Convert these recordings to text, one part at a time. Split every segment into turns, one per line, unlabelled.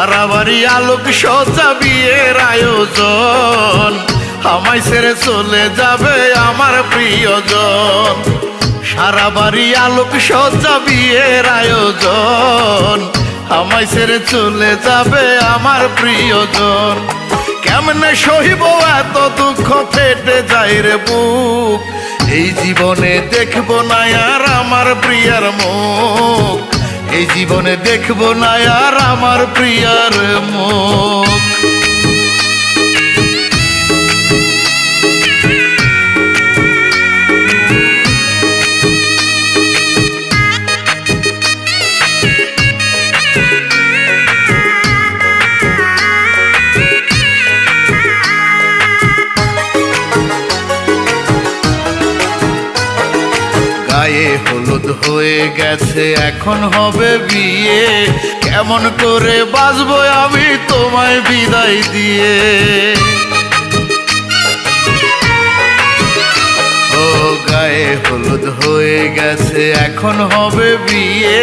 সারা বাড়ি আলোক সজ্জা বিয়ের আয়োজন। আমায় ছেড়ে চলে যাবে আমার প্রিয়জন। সারা বাড়ি আলোক সজ্জা বিয়ের আয়োজন। আমায় ছেড়ে চলে যাবে আমার প্রিয়জন। কেমনে সহিব এত দুঃখ, ফেটে যায় রে বুক। এই জীবনে দেখব না আর আমার প্রিয়ার মুখ। এই জীবনে দেখব না আর আমার প্রিয়ার মুখ হলুদ হয়ে গেছে, এখন হবে বিয়ে। কেমন করে বাঁচবো আমি তোমায় বিদায় দিয়ে। ও গায়ে হলুদ হয়ে গেছে, এখন হবে বিয়ে।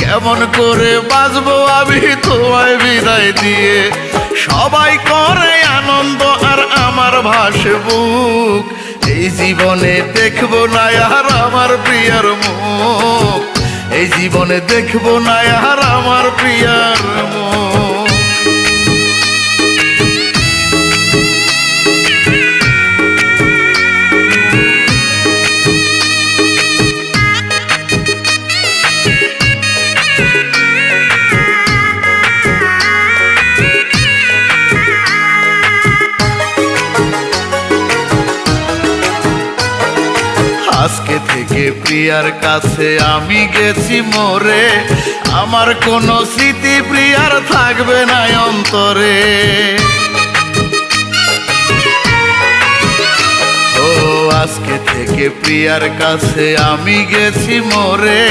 কেমন করে বাঁচবো আমি তোমায় বিদায় দিয়ে। সবাই করে আনন্দ আর আমার ভাসে বুক এই জীবনে দেখব না আর আমার প্রিয়ার মুখ। এই জীবনে দেখব না আর আমার প্রিয়ার কাছে আমি গেছি মোরে। আমার কোনো স্মৃতি প্রিয়ার থাকবে না অন্তরে। আজকে থেকে প্রিয়ার কাছে আমি গেছি মোরে।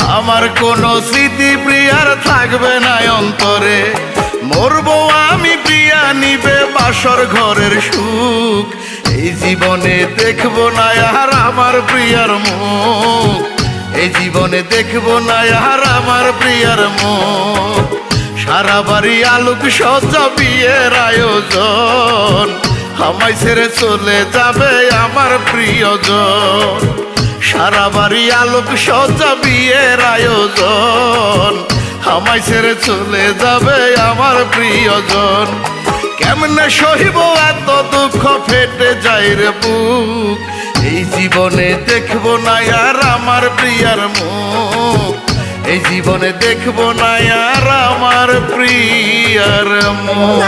আমার কোনো স্মৃতি প্রিয়ার থাকবে না অন্তরে। মরবো আমি প্রিয়া, নিবে বাসর ঘরের সুখ। এই জীবনে দেখব না আর আমার প্রিয়ার মুখ। এই জীবনে দেখব না আর আমার প্রিয়ার মুখ। সারা বাড়ি আলোক সজ্জা বিয়ের আয়োজন। আমায় ছেড়ে চলে যাবে আমার প্রিয়জন। সারা বাড়ি আলোক সজ্জা বিয়ের আয়োজন। আমায় ছেড়ে চলে যাবে আমার প্রিয়জন। কেমনে সহিব এত দুঃখ ফেটে যায় রে বুক? জীবনে দেখব না আর আমার প্রিয়ার মুখ। এই জীবনে দেখব না আর আমার প্রিয়ার মুখ।